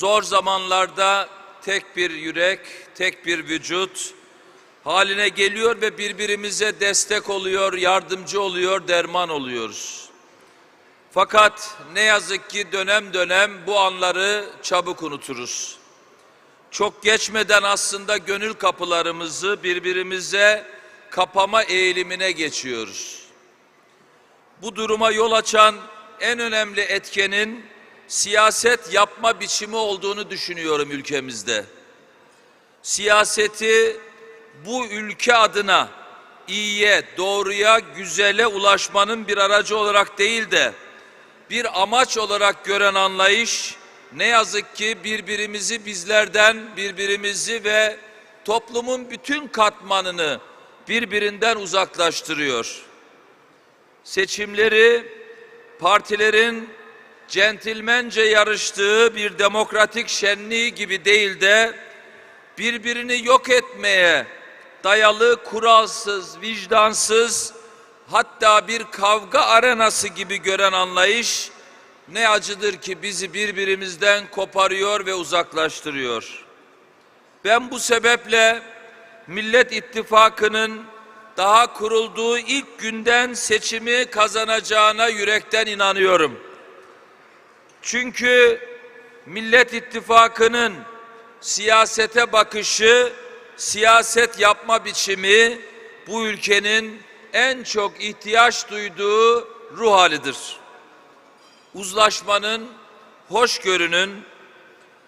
zor zamanlarda tek bir yürek, tek bir vücut haline geliyor ve birbirimize destek oluyor, yardımcı oluyor, derman oluyoruz. Fakat ne yazık ki dönem dönem bu anları çabuk unuturuz. Çok geçmeden aslında gönül kapılarımızı birbirimize kapama eğilimine geçiyoruz. Bu duruma yol açan en önemli etkenin siyaset yapma biçimi olduğunu düşünüyorum ülkemizde. Siyaseti bu ülke adına iyiye, doğruya, güzele ulaşmanın bir aracı olarak değil de bir amaç olarak gören anlayış ne yazık ki birbirimizi bizlerden, birbirimizi ve toplumun bütün katmanını birbirinden uzaklaştırıyor. Seçimleri partilerin centilmence yarıştığı bir demokratik şenliği gibi değil de birbirini yok etmeye dayalı kuralsız, vicdansız hatta bir kavga arenası gibi gören anlayış ne acıdır ki bizi birbirimizden koparıyor ve uzaklaştırıyor. Ben bu sebeple Millet İttifakı'nın daha kurulduğu ilk günden seçimi kazanacağına yürekten inanıyorum. Çünkü Millet İttifakı'nın siyasete bakışı, siyaset yapma biçimi bu ülkenin en çok ihtiyaç duyduğu ruh halidir. Uzlaşmanın, hoşgörünün,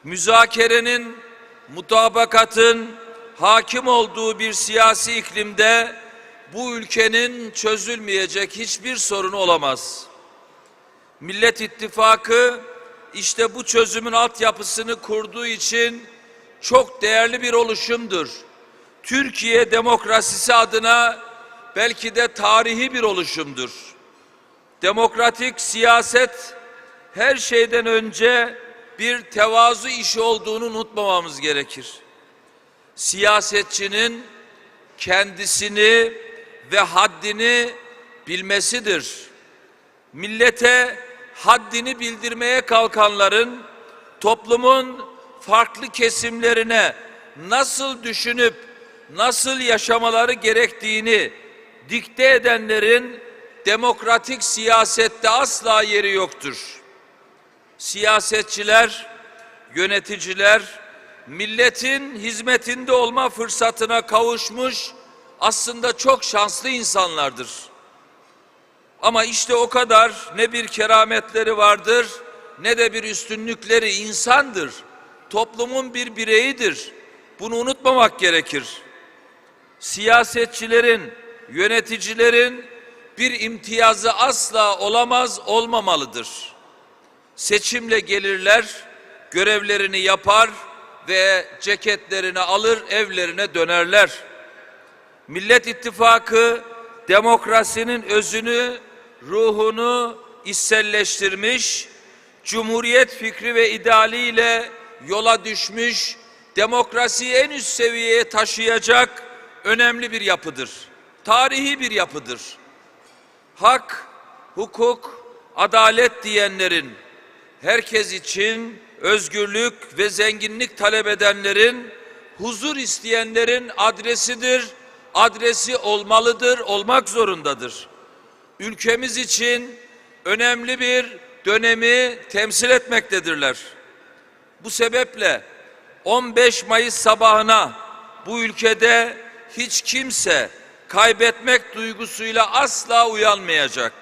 müzakerenin, mutabakatın hakim olduğu bir siyasi iklimde bu ülkenin çözülmeyecek hiçbir sorunu olamaz. Millet İttifakı işte bu çözümün altyapısını kurduğu için çok değerli bir oluşumdur. Türkiye demokrasisi adına belki de tarihi bir oluşumdur. Demokratik siyaset her şeyden önce bir tevazu işi olduğunu unutmamamız gerekir. Siyasetçinin kendisini ve haddini bilmesidir. Millete haddini bildirmeye kalkanların toplumun farklı kesimlerine nasıl düşünüp nasıl yaşamaları gerektiğini dikte edenlerin demokratik siyasette asla yeri yoktur. Siyasetçiler, yöneticiler milletin hizmetinde olma fırsatına kavuşmuş aslında çok şanslı insanlardır. Ama işte o kadar ne bir kerametleri vardır ne de bir üstünlükleri insandır. Toplumun bir bireyidir. Bunu unutmamak gerekir. Siyasetçilerin, yöneticilerin bir imtiyazı asla olamaz, olmamalıdır. Seçimle gelirler, görevlerini yapar ve ceketlerini alır, evlerine dönerler. Millet İttifakı demokrasinin özünü, ruhunu içselleştirmiş, cumhuriyet fikri ve idealiyle yola düşmüş, demokrasiyi en üst seviyeye taşıyacak önemli bir yapıdır. Tarihi bir yapıdır. Hak, hukuk, adalet diyenlerin, herkes için özgürlük ve zenginlik talep edenlerin, huzur isteyenlerin adresidir, adresi olmalıdır, olmak zorundadır. Ülkemiz için önemli bir dönemi temsil etmektedirler. Bu sebeple 15 Mayıs sabahına bu ülkede hiç kimse kaybetmek duygusuyla asla uyanmayacak.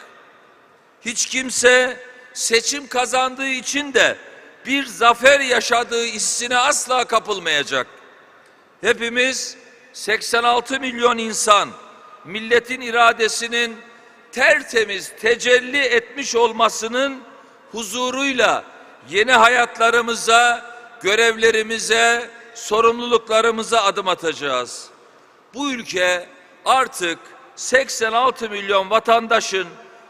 Hiç kimse seçim kazandığı için de bir zafer yaşadığı hissine asla kapılmayacak. Hepimiz 86 milyon insan milletin iradesinin tertemiz tecelli etmiş olmasının huzuruyla yeni hayatlarımıza, görevlerimize, sorumluluklarımıza adım atacağız. Bu ülke artık 86 milyon vatandaşın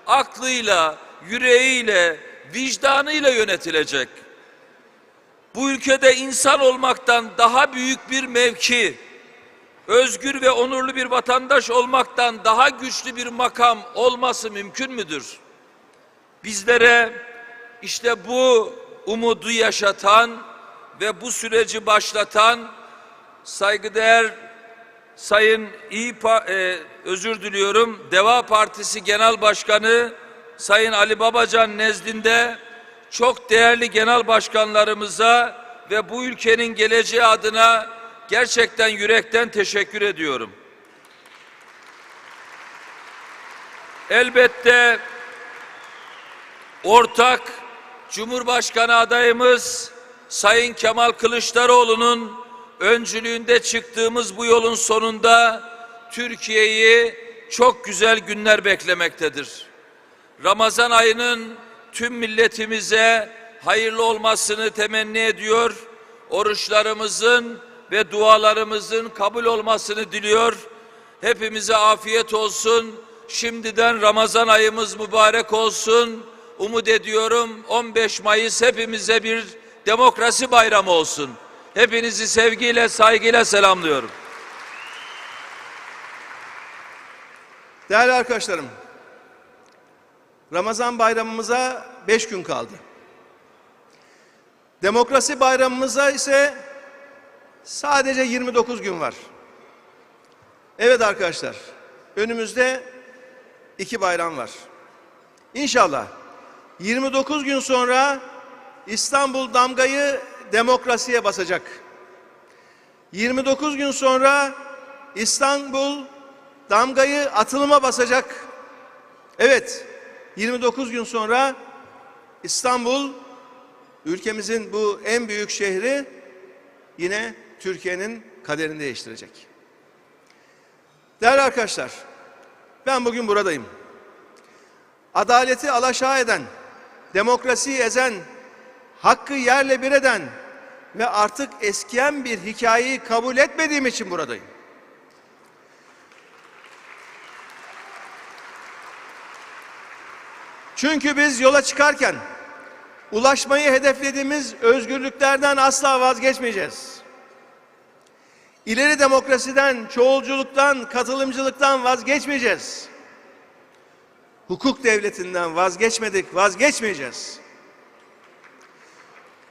aklıyla, yüreğiyle, vicdanıyla yönetilecek. Bu ülkede insan olmaktan daha büyük bir mevki, özgür ve onurlu bir vatandaş olmaktan daha güçlü bir makam olması mümkün müdür? Bizlere işte bu umudu yaşatan ve bu süreci başlatan saygıdeğer Sayın İyi e, özür diliyorum Deva Partisi Genel Başkanı Sayın Ali Babacan nezdinde çok değerli genel başkanlarımıza ve bu ülkenin geleceği adına gerçekten yürekten teşekkür ediyorum. Elbette ortak Cumhurbaşkanı adayımız Sayın Kemal Kılıçdaroğlu'nun öncülüğünde çıktığımız bu yolun sonunda Türkiye'yi çok güzel günler beklemektedir. Ramazan ayının tüm milletimize hayırlı olmasını temenni ediyor. Oruçlarımızın ve dualarımızın kabul olmasını diliyor. Hepimize afiyet olsun. Şimdiden Ramazan ayımız mübarek olsun. Umut ediyorum 15 Mayıs hepimize bir demokrasi bayramı olsun. Hepinizi sevgiyle, saygıyla selamlıyorum. Değerli arkadaşlarım, Ramazan bayramımıza beş gün kaldı. Demokrasi bayramımıza ise sadece 29 gün var. Evet arkadaşlar, önümüzde iki bayram var. İnşallah 29 gün sonra İstanbul damgayı demokrasiye basacak. 29 gün sonra İstanbul damgayı atılıma basacak. Evet, 29 gün sonra İstanbul ülkemizin bu en büyük şehri yine Türkiye'nin kaderini değiştirecek. Değerli arkadaşlar, ben bugün buradayım. Adaleti alaşağı eden, demokrasiyi ezen, hakkı yerle bir eden ve artık eskiyen bir hikayeyi kabul etmediğim için buradayım. Çünkü biz yola çıkarken ulaşmayı hedeflediğimiz özgürlüklerden asla vazgeçmeyeceğiz. İleri demokrasiden, çoğulculuktan, katılımcılıktan vazgeçmeyeceğiz. Hukuk devletinden vazgeçmedik, vazgeçmeyeceğiz.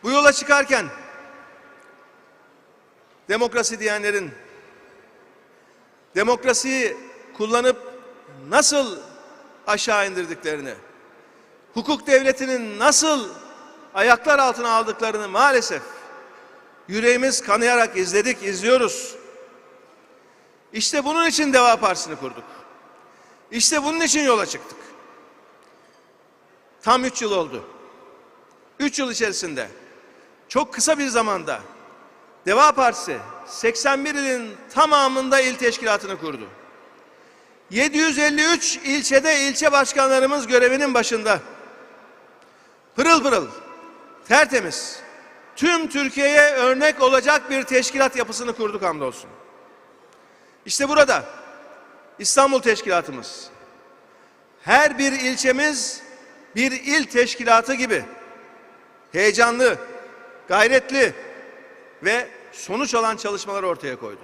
Bu yola çıkarken demokrasi diyenlerin demokrasiyi kullanıp nasıl aşağı indirdiklerini, hukuk devletinin nasıl ayaklar altına aldıklarını maalesef yüreğimiz kanayarak izledik, izliyoruz. İşte bunun için Deva Partisi'ni kurduk. İşte bunun için yola çıktık. Tam üç yıl oldu. Üç yıl içerisinde çok kısa bir zamanda Deva Partisi 81 ilin tamamında il teşkilatını kurdu. 753 ilçede ilçe başkanlarımız görevinin başında. Pırıl pırıl, tertemiz, tüm Türkiye'ye örnek olacak bir teşkilat yapısını kurduk hamdolsun. İşte burada İstanbul Teşkilatımız, her bir ilçemiz bir il teşkilatı gibi heyecanlı, gayretli ve sonuç alan çalışmalar ortaya koydu.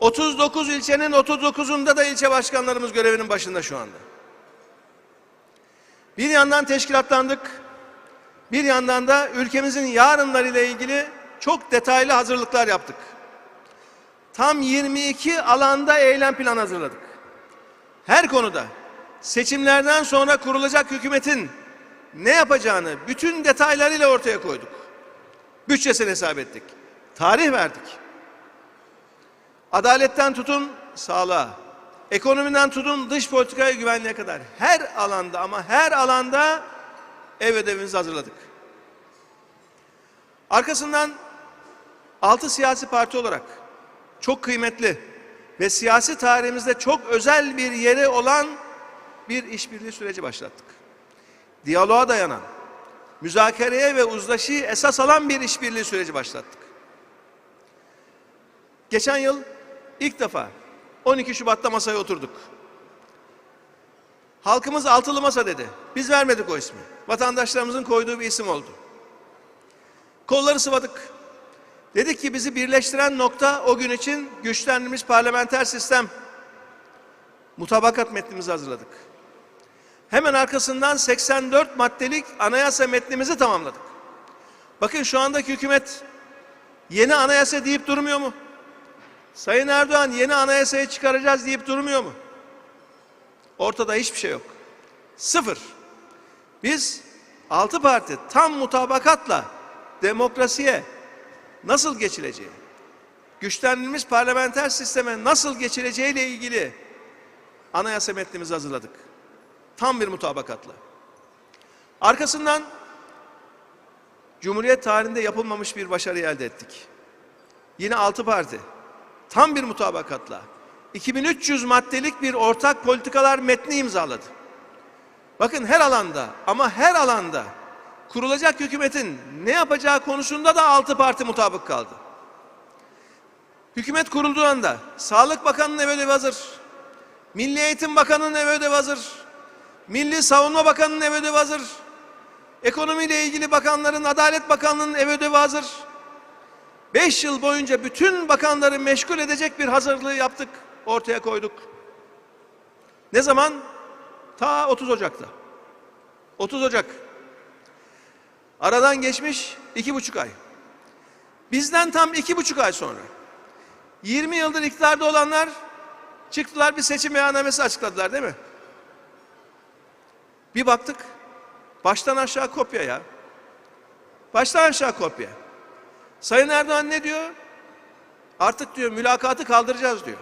39 ilçenin 39'unda da ilçe başkanlarımız görevinin başında şu anda. Bir yandan teşkilatlandık, bir yandan da ülkemizin yarınları ile ilgili çok detaylı hazırlıklar yaptık. Tam 22 alanda eylem planı hazırladık. Her konuda seçimlerden sonra kurulacak hükümetin ne yapacağını bütün detaylarıyla ortaya koyduk. Bütçesini hesap ettik. Tarih verdik. Adaletten tutun sağlığa, ekonomiden tutun dış politikaya güvenliğe kadar her alanda ama her alanda ev ödevimizi hazırladık. Arkasından altı siyasi parti olarak çok kıymetli ve siyasi tarihimizde çok özel bir yeri olan bir işbirliği süreci başlattık. Diyaloğa dayanan, müzakereye ve uzlaşıyı esas alan bir işbirliği süreci başlattık. Geçen yıl ilk defa 12 Şubat'ta masaya oturduk. Halkımız altılı masa dedi. Biz vermedik o ismi. Vatandaşlarımızın koyduğu bir isim oldu. Kolları sıvadık. Dedik ki bizi birleştiren nokta o gün için güçlendirilmiş parlamenter sistem. Mutabakat metnimizi hazırladık. Hemen arkasından 84 maddelik anayasa metnimizi tamamladık. Bakın şu andaki hükümet Yeni anayasa deyip durmuyor mu? Sayın Erdoğan yeni anayasayı çıkaracağız deyip durmuyor mu? Ortada hiçbir şey yok. Sıfır. Biz altı parti tam mutabakatla demokrasiye nasıl geçileceği, güçlendirilmiş parlamenter sisteme nasıl geçileceğiyle ilgili anayasa metnimizi hazırladık. Tam bir mutabakatla. Arkasından Cumhuriyet tarihinde yapılmamış bir başarı elde ettik. Yine altı parti tam bir mutabakatla 2300 maddelik bir ortak politikalar metni imzaladı. Bakın her alanda ama her alanda kurulacak hükümetin ne yapacağı konusunda da altı parti mutabık kaldı. Hükümet kurulduğu anda Sağlık Bakanı'nın ev ödevi hazır. Milli Eğitim Bakanı'nın ev ödevi hazır. Milli Savunma Bakanı'nın ev ödevi hazır. Ekonomiyle ilgili bakanların, Adalet Bakanlığı'nın ev ödevi hazır. Beş yıl boyunca bütün bakanları meşgul edecek bir hazırlığı yaptık, ortaya koyduk. Ne zaman? Ta 30 Ocak'ta. 30 Ocak. Aradan geçmiş iki buçuk ay. Bizden tam iki buçuk ay sonra 20 yıldır iktidarda olanlar çıktılar bir seçim beyannamesi açıkladılar değil mi? Bir baktık baştan aşağı kopya ya. Baştan aşağı kopya. Sayın Erdoğan ne diyor? Artık diyor mülakatı kaldıracağız diyor.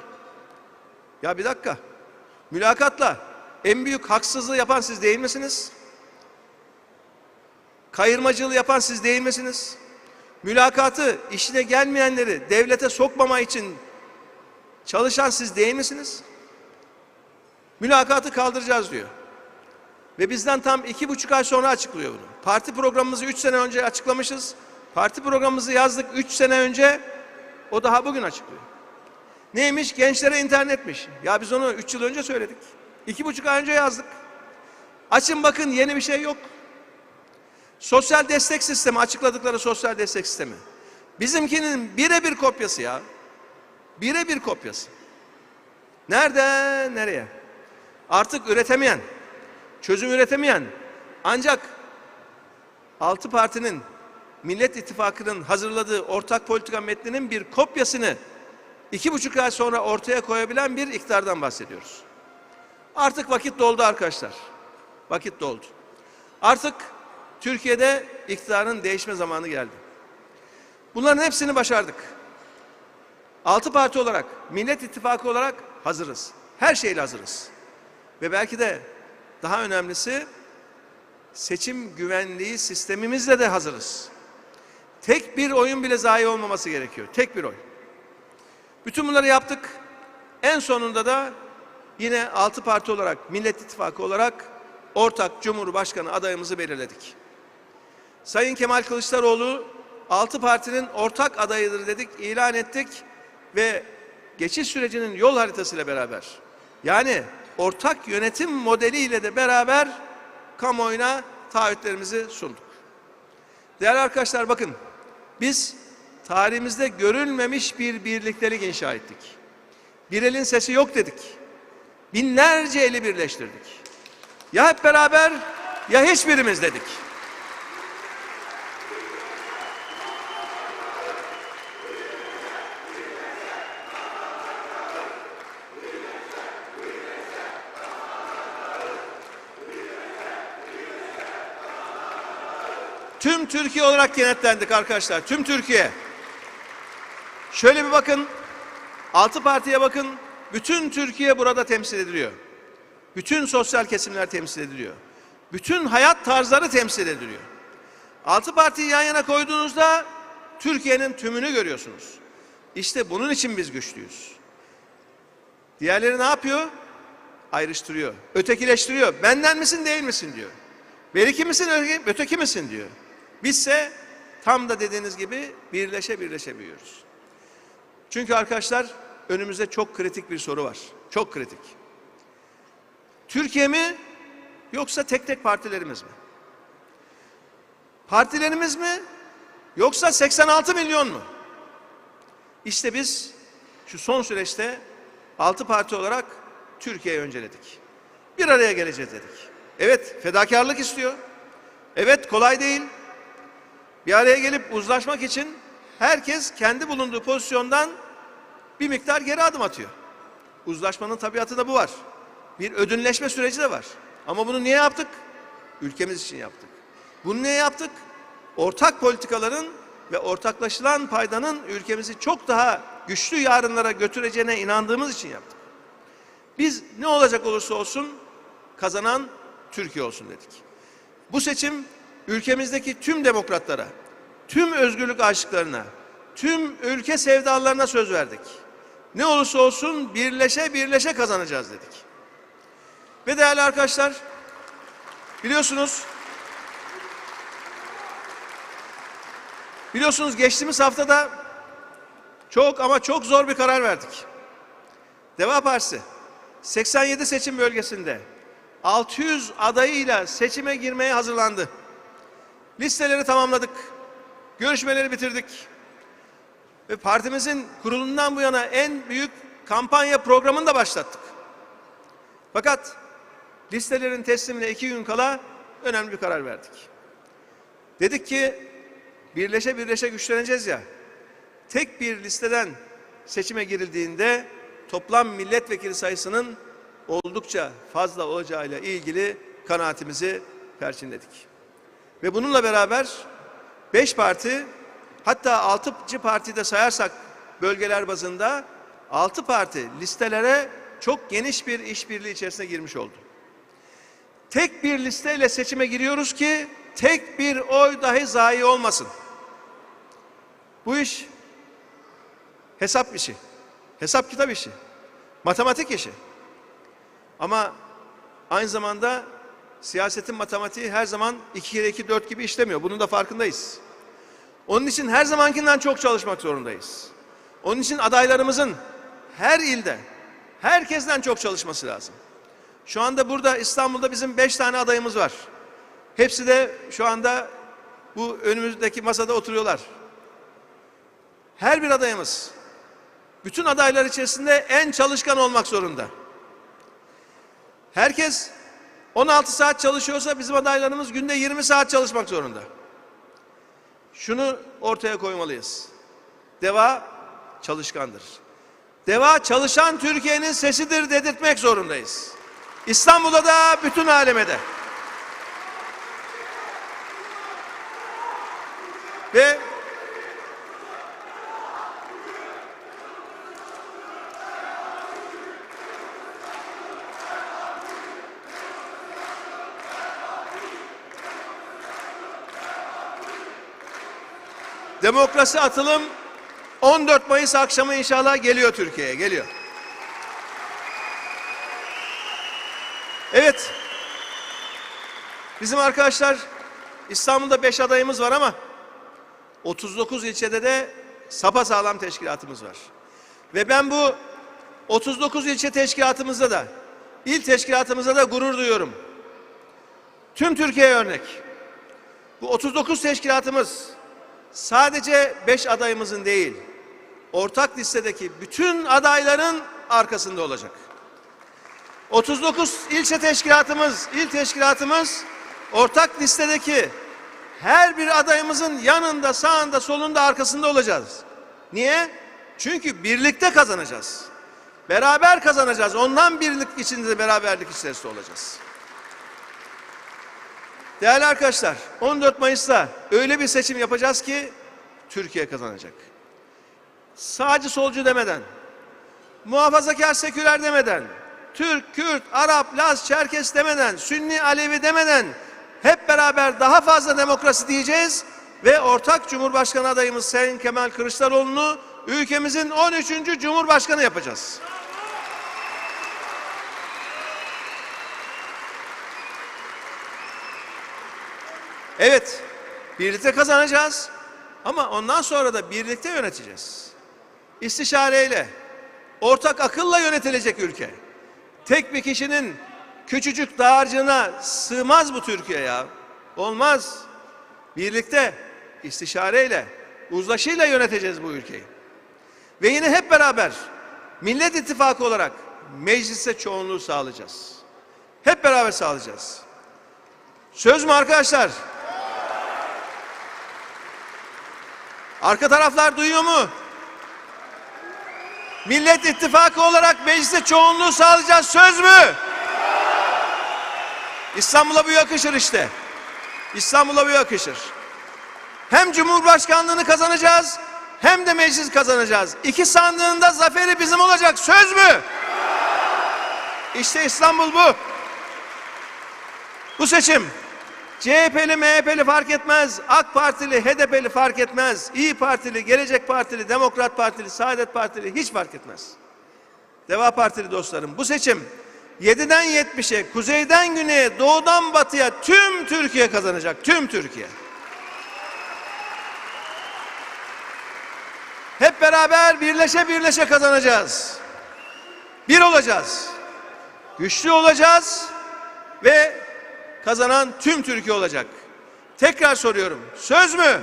Ya bir dakika. Mülakatla en büyük haksızlığı yapan siz değil misiniz? Kayırmacılığı yapan siz değil misiniz? Mülakatı işine gelmeyenleri devlete sokmama için çalışan siz değil misiniz? Mülakatı kaldıracağız diyor. Ve bizden tam iki buçuk ay sonra açıklıyor bunu. Parti programımızı üç sene önce açıklamışız. Parti programımızı yazdık üç sene önce. O daha bugün açıklıyor. Neymiş? Gençlere internetmiş. Ya biz onu üç yıl önce söyledik. İki buçuk ay önce yazdık. Açın bakın yeni bir şey yok. Sosyal destek sistemi açıkladıkları sosyal destek sistemi. Bizimkinin birebir kopyası ya. Birebir kopyası. Nerede nereye? Artık üretemeyen, çözüm üretemeyen ancak altı partinin Millet İttifakı'nın hazırladığı ortak politika metninin bir kopyasını iki buçuk ay sonra ortaya koyabilen bir iktidardan bahsediyoruz. Artık vakit doldu arkadaşlar. Vakit doldu. Artık Türkiye'de iktidarın değişme zamanı geldi. Bunların hepsini başardık. Altı parti olarak, Millet İttifakı olarak hazırız. Her şeyle hazırız. Ve belki de daha önemlisi seçim güvenliği sistemimizle de hazırız. Tek bir oyun bile zayi olmaması gerekiyor. Tek bir oy. Bütün bunları yaptık. En sonunda da yine altı parti olarak, Millet İttifakı olarak ortak Cumhurbaşkanı adayımızı belirledik. Sayın Kemal Kılıçdaroğlu altı partinin ortak adayıdır dedik, ilan ettik ve geçiş sürecinin yol haritasıyla beraber yani ortak yönetim modeliyle de beraber kamuoyuna taahhütlerimizi sunduk. Değerli arkadaşlar bakın biz tarihimizde görülmemiş bir birliktelik inşa ettik. Bir elin sesi yok dedik. Binlerce eli birleştirdik. Ya hep beraber ya hiçbirimiz dedik. Tüm Türkiye olarak kenetlendik arkadaşlar. Tüm Türkiye. Şöyle bir bakın. Altı partiye bakın. Bütün Türkiye burada temsil ediliyor. Bütün sosyal kesimler temsil ediliyor. Bütün hayat tarzları temsil ediliyor. Altı partiyi yan yana koyduğunuzda Türkiye'nin tümünü görüyorsunuz. İşte bunun için biz güçlüyüz. Diğerleri ne yapıyor? Ayrıştırıyor. Ötekileştiriyor. Benden misin değil misin diyor. Beriki misin öteki, misin diyor. Bizse tam da dediğiniz gibi birleşe birleşe büyüyoruz. Çünkü arkadaşlar önümüzde çok kritik bir soru var. Çok kritik. Türkiye mi yoksa tek tek partilerimiz mi? Partilerimiz mi yoksa 86 milyon mu? İşte biz şu son süreçte altı parti olarak Türkiye'yi önceledik. Bir araya geleceğiz dedik. Evet fedakarlık istiyor. Evet kolay değil. Bir araya gelip uzlaşmak için herkes kendi bulunduğu pozisyondan bir miktar geri adım atıyor. Uzlaşmanın tabiatı da bu var. Bir ödünleşme süreci de var. Ama bunu niye yaptık? Ülkemiz için yaptık. Bunu niye yaptık? Ortak politikaların ve ortaklaşılan paydanın ülkemizi çok daha güçlü yarınlara götüreceğine inandığımız için yaptık. Biz ne olacak olursa olsun kazanan Türkiye olsun dedik. Bu seçim ülkemizdeki tüm demokratlara, tüm özgürlük aşıklarına, tüm ülke sevdalarına söz verdik. Ne olursa olsun birleşe birleşe kazanacağız dedik. Ve değerli arkadaşlar, biliyorsunuz biliyorsunuz geçtiğimiz haftada çok ama çok zor bir karar verdik. Deva Partisi 87 seçim bölgesinde 600 adayıyla seçime girmeye hazırlandı. Listeleri tamamladık. Görüşmeleri bitirdik. Ve partimizin kurulundan bu yana en büyük kampanya programını da başlattık. Fakat listelerin teslimine iki gün kala önemli bir karar verdik. Dedik ki birleşe birleşe güçleneceğiz ya. Tek bir listeden seçime girildiğinde toplam milletvekili sayısının oldukça fazla olacağıyla ilgili kanaatimizi perçinledik. Ve bununla beraber beş parti hatta altıcı parti de sayarsak bölgeler bazında altı parti listelere çok geniş bir işbirliği içerisine girmiş oldu. Tek bir listeyle seçime giriyoruz ki tek bir oy dahi zayi olmasın. Bu iş hesap işi. Hesap kitap işi. Matematik işi. Ama aynı zamanda siyasetin matematiği her zaman 2 kere 2 4 gibi işlemiyor. Bunun da farkındayız. Onun için her zamankinden çok çalışmak zorundayız. Onun için adaylarımızın her ilde herkesten çok çalışması lazım. Şu anda burada İstanbul'da bizim beş tane adayımız var. Hepsi de şu anda bu önümüzdeki masada oturuyorlar. Her bir adayımız bütün adaylar içerisinde en çalışkan olmak zorunda. Herkes 16 saat çalışıyorsa bizim adaylarımız günde 20 saat çalışmak zorunda. Şunu ortaya koymalıyız. Deva çalışkandır. Deva çalışan Türkiye'nin sesidir dedirtmek zorundayız. İstanbul'da da bütün aleme de. Ve Demokrasi atılım 14 Mayıs akşamı inşallah geliyor Türkiye'ye, geliyor. Evet. Bizim arkadaşlar İstanbul'da 5 adayımız var ama 39 ilçede de sapasağlam teşkilatımız var. Ve ben bu 39 ilçe teşkilatımızda da il teşkilatımızda da gurur duyuyorum. Tüm Türkiye'ye örnek. Bu 39 teşkilatımız sadece 5 adayımızın değil, ortak listedeki bütün adayların arkasında olacak. 39 ilçe teşkilatımız, il teşkilatımız ortak listedeki her bir adayımızın yanında, sağında, solunda, arkasında olacağız. Niye? Çünkü birlikte kazanacağız. Beraber kazanacağız. Ondan birlik içinde beraberlik içerisinde olacağız. Değerli arkadaşlar, 14 Mayıs'ta öyle bir seçim yapacağız ki Türkiye kazanacak. Sağcı solcu demeden, muhafazakar seküler demeden, Türk, Kürt, Arap, Laz, Çerkes demeden, Sünni, Alevi demeden hep beraber daha fazla demokrasi diyeceğiz ve ortak Cumhurbaşkanı adayımız Sayın Kemal Kılıçdaroğlu'nu ülkemizin 13. Cumhurbaşkanı yapacağız. Evet, birlikte kazanacağız ama ondan sonra da birlikte yöneteceğiz. İstişareyle, ortak akılla yönetilecek ülke. Tek bir kişinin küçücük dağarcığına sığmaz bu Türkiye ya. Olmaz. Birlikte, istişareyle, uzlaşıyla yöneteceğiz bu ülkeyi. Ve yine hep beraber Millet İttifakı olarak meclise çoğunluğu sağlayacağız. Hep beraber sağlayacağız. Söz mü arkadaşlar? Arka taraflar duyuyor mu? Millet İttifakı olarak mecliste çoğunluğu sağlayacağız söz mü? İstanbul'a bu yakışır işte. İstanbul'a bu yakışır. Hem Cumhurbaşkanlığını kazanacağız hem de meclis kazanacağız. İki sandığında zaferi bizim olacak söz mü? İşte İstanbul bu. Bu seçim CHP'li, MHP'li fark etmez. AK Partili, HDP'li fark etmez. İyi Partili, Gelecek Partili, Demokrat Partili, Saadet Partili hiç fark etmez. Deva Partili dostlarım bu seçim 7'den 70'e, kuzeyden güneye, doğudan batıya tüm Türkiye kazanacak. Tüm Türkiye. Hep beraber birleşe birleşe kazanacağız. Bir olacağız. Güçlü olacağız ve kazanan tüm Türkiye olacak. Tekrar soruyorum. Söz mü?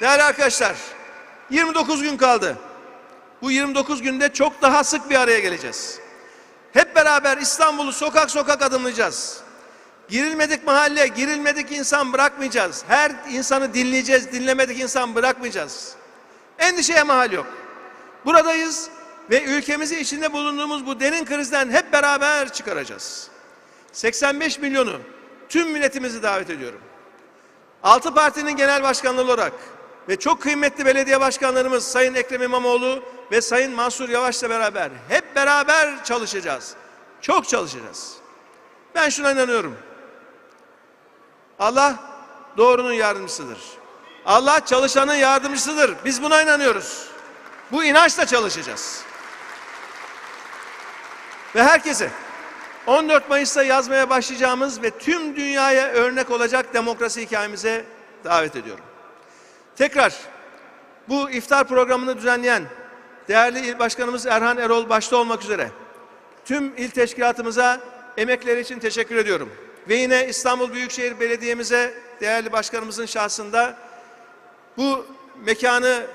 Değerli arkadaşlar, 29 gün kaldı. Bu 29 günde çok daha sık bir araya geleceğiz. Hep beraber İstanbul'u sokak sokak adımlayacağız. Girilmedik mahalle, girilmedik insan bırakmayacağız. Her insanı dinleyeceğiz, dinlemedik insan bırakmayacağız. Endişeye mahal yok. Buradayız ve ülkemizi içinde bulunduğumuz bu derin krizden hep beraber çıkaracağız. 85 milyonu tüm milletimizi davet ediyorum. Altı partinin genel başkanları olarak ve çok kıymetli belediye başkanlarımız Sayın Ekrem İmamoğlu ve Sayın Mansur Yavaş'la beraber hep beraber çalışacağız. Çok çalışacağız. Ben şuna inanıyorum. Allah doğrunun yardımcısıdır. Allah çalışanın yardımcısıdır. Biz buna inanıyoruz. Bu inançla çalışacağız. Ve herkese 14 Mayıs'ta yazmaya başlayacağımız ve tüm dünyaya örnek olacak demokrasi hikayemize davet ediyorum. Tekrar bu iftar programını düzenleyen değerli il başkanımız Erhan Erol başta olmak üzere tüm il teşkilatımıza emekleri için teşekkür ediyorum. Ve yine İstanbul Büyükşehir Belediye'mize değerli başkanımızın şahsında bu mekanı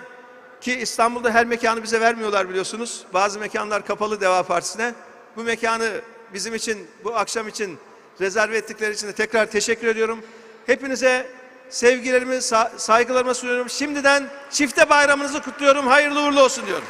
ki İstanbul'da her mekanı bize vermiyorlar biliyorsunuz. Bazı mekanlar kapalı Deva Partisi'ne. Bu mekanı bizim için, bu akşam için rezerve ettikleri için de tekrar teşekkür ediyorum. Hepinize sevgilerimi, sa- saygılarımı sunuyorum. Şimdiden çifte bayramınızı kutluyorum. Hayırlı uğurlu olsun diyorum.